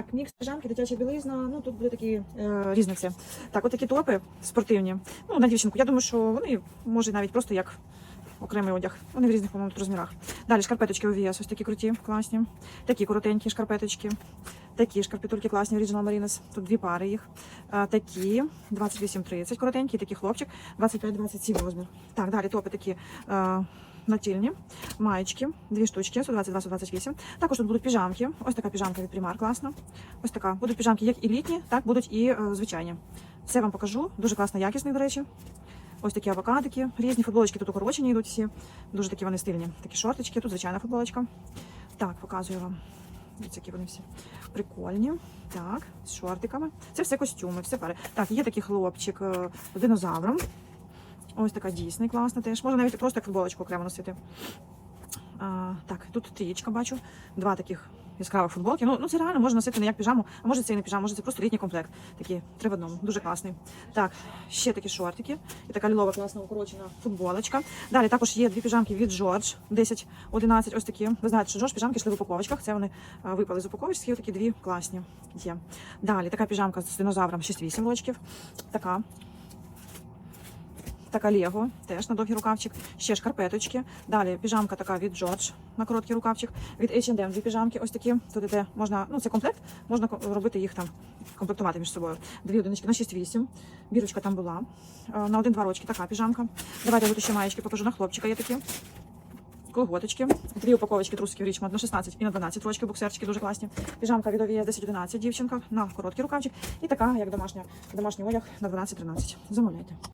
Так, мікс піжамки, дитяча білизна, ну тут буде такі е, різниці. Так, от такі топи спортивні. Ну, на дівчинку. Я думаю, що вони може навіть просто як окремий одяг. Вони в різних, по-моєму, розмірах. Далі шкарпеточки OVS, ось такі круті, класні. Такі коротенькі шкарпеточки. Такі шкарпетульки класні, Original Marines. Тут дві пари їх. А, такі 28-30 коротенькі, такі хлопчик, 25-27 розмір. Так, далі топи такі. Е, Натільні, маєчки, дві штучки, 122-128. Також тут будуть піжамки. Ось така піжамка від Primark, класна. Ось така. Будуть піжамки як і літні, так будуть і е, звичайні. Все вам покажу. Дуже класно якісний, до речі. Ось такі авокадики, різні футболочки тут укорочені йдуть всі. Дуже такі вони стильні. Такі шортички, тут звичайна футболочка. Так, показую вам. Ось які вони всі прикольні. Так, з шортиками. Це все костюми, все пари. Так, є такий хлопчик е, з динозавром. Ось така дійсний, класна теж. Можна навіть просто як футболочку окремо носити. А, так, тут трієчка бачу. Два таких яскравих футболки. Ну, ну це реально можна носити не як піжаму, а може це і не піжама, може це просто літній комплект. Такі три в одному. Дуже класний. Так, ще такі шортики. І така лілова класна укорочена футболочка. Далі також є дві піжамки від George 10, 11. Ось такі. Ви знаєте, що George піжамки йшли в упаковочках. Це вони випали з упаковочки. Такі дві класні є. Далі така піжамка з динозавром 6-8 рочків. Така. Така Лего, теж на довгий рукавчик. Ще шкарпеточки. Далі піжамка така від George на короткий рукавчик. Від H&M дві піжамки. Ось такі. Тут іде можна, ну це комплект, можна робити їх там, комплектувати між собою. Дві одинички на 6-8. Бірочка там була. Е, На один-два рочки така піжамка. Давайте я ще маєчки покажу на хлопчика. Є такі. Колготочки, дві упаковочки трусиків Річмонд на 16 і на 12 рочки, боксерчики дуже класні. Піжамка від OVS 10-11 дівчинка на короткий рукавчик. І така, як домашня, домашній одяг на 12-13. Замовляйте.